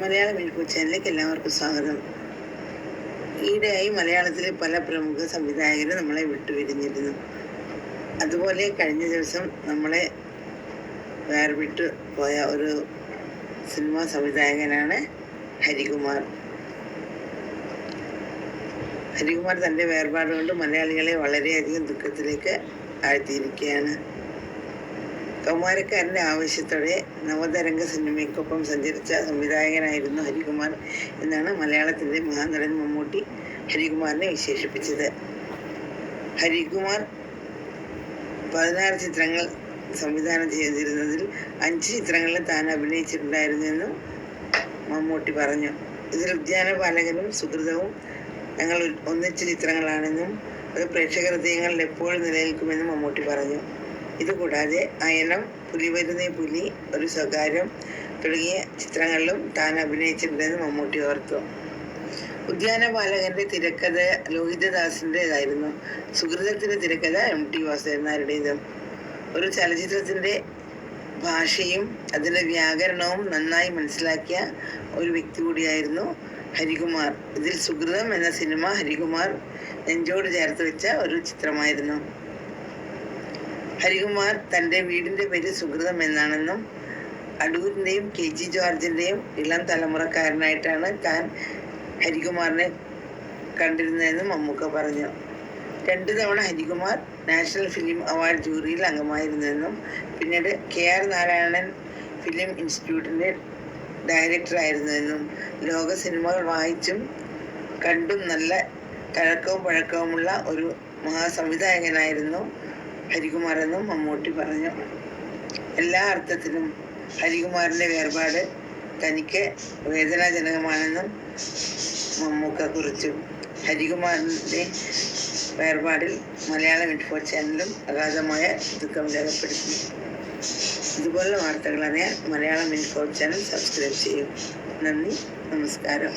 Malayalam info ചാനലിലേക്ക് എല്ലാവർക്കും സ്വാഗതം. ഈയിടെയായി മലയാളത്തിലെ പല പ്രമുഖ സംവിധായകരും നമ്മളെ വിട്ടുപിരിഞ്ഞിരുന്നു അതുപോലെ കഴിഞ്ഞ ദിവസം നമ്മളെ വേർവിട്ട് പോയ ഒരു സിനിമാ സംവിധായകനാണ് ഹരികുമാർ. ഹരികുമാർ തന്റെ വേർപാട് കൊണ്ട് മലയാളികളെ വളരെയധികം ദുഃഖത്തിലേക്ക് ആഴ്ത്തിയിരിക്കുകയാണ്. കൗമാരക്കാരന്റെ ആവശ്യത്തോടെ നവതരംഗ സിനിമയ്ക്കൊപ്പം സഞ്ചരിച്ച സംവിധായകനായിരുന്നു ഹരികുമാർ എന്നാണ് മലയാളത്തിന്റെ മഹാനടൻ മമ്മൂട്ടി ഹരികുമാറിനെ വിശേഷിപ്പിച്ചത്. ഹരികുമാർ പതിനാറ് ചിത്രങ്ങൾ സംവിധാനം ചെയ്തിരുന്നതിൽ അഞ്ച് ചിത്രങ്ങളിൽ താൻ അഭിനയിച്ചിട്ടുണ്ടായിരുന്നെന്നും മമ്മൂട്ടി പറഞ്ഞു. ഇതിൽ ഉദ്യാനപാലകനും സുഹൃതവും ഞങ്ങൾ ഒന്നിച്ച ചിത്രങ്ങളാണെന്നും അത് പ്രേക്ഷക ഹൃദയങ്ങളിൽ എപ്പോഴും നിലനിൽക്കുമെന്നും മമ്മൂട്ടി പറഞ്ഞു. ഇതുകൂടാതെ അയനം പുലിവരുന്നേ പുലി ഒരു സ്വകാര്യം തുടങ്ങിയ ചിത്രങ്ങളിലും താൻ അഭിനയിച്ചിട്ടുണ്ടെന്ന് മമ്മൂട്ടി ഓർത്തു. ഉദ്യാനപാലകന്റെ തിരക്കഥ ലോഹിതദാസിന്റെതായിരുന്നു സുഹൃതത്തിന്റെ തിരക്കഥ എം ടി വാസുദേവനാരുടേതും ഒരു ചലച്ചിത്രത്തിന്റെ ഭാഷയും അതിന്റെ വ്യാകരണവും നന്നായി മനസ്സിലാക്കിയ ഒരു വ്യക്തി കൂടിയായിരുന്നു ഹരികുമാർ. ഇതിൽ സുഹൃതം എന്ന സിനിമ ഹരികുമാർ നെഞ്ചോട് ചേർത്ത് വെച്ച ഒരു ചിത്രമായിരുന്നു. ഹരികുമാർ തന്റെ വീടിന്റെ പേര് സുഹൃതം എന്നാണെന്നും അടൂരിന്റെയും കെ ജി ജോർജിന്റെയും ഇളം തലമുറക്കാരനായിട്ടാണ് താൻ ഹരികുമാറിനെ കണ്ടിരുന്നതെന്നും മമ്മൂക്ക പറഞ്ഞു. രണ്ടു തവണ ഹരികുമാർ നാഷണൽ ഫിലിം അവാർഡ് ജൂറിയിൽ അംഗമായിരുന്നെന്നും പിന്നീട് കെ ആർ നാരായണൻ ഫിലിം ഇൻസ്റ്റിറ്റ്യൂട്ടിന്റെ ഡയറക്ടറായിരുന്നുവെന്നും ലോക സിനിമകൾ വായിച്ചും കണ്ടും നല്ല കഴക്കവും പഴക്കവുമുള്ള ഒരു മഹാസംവിധായകനായിരുന്നു ഹരികുമാർ എന്നും മമ്മൂട്ടി പറഞ്ഞു. എല്ലാ അർത്ഥത്തിലും ഹരികുമാറിന്റെ വേർപാട് തനിക്ക് വേദനാജനകമാണെന്നും മമ്മൂക്ക കുറിച്ചു. ഹരികുമാറിന്റെ വേർപാടിൽ മലയാളം ഇൻഫോ ചാനലും അഗാധമായ ദുഃഖം രേഖപ്പെടുത്തി. ഇതുപോലുള്ള വാർത്തകൾ അറിയാൻ മലയാളം ഇൻഫോ ചാനൽ സബ്സ്ക്രൈബ് ചെയ്യും. നന്ദി നമസ്കാരം.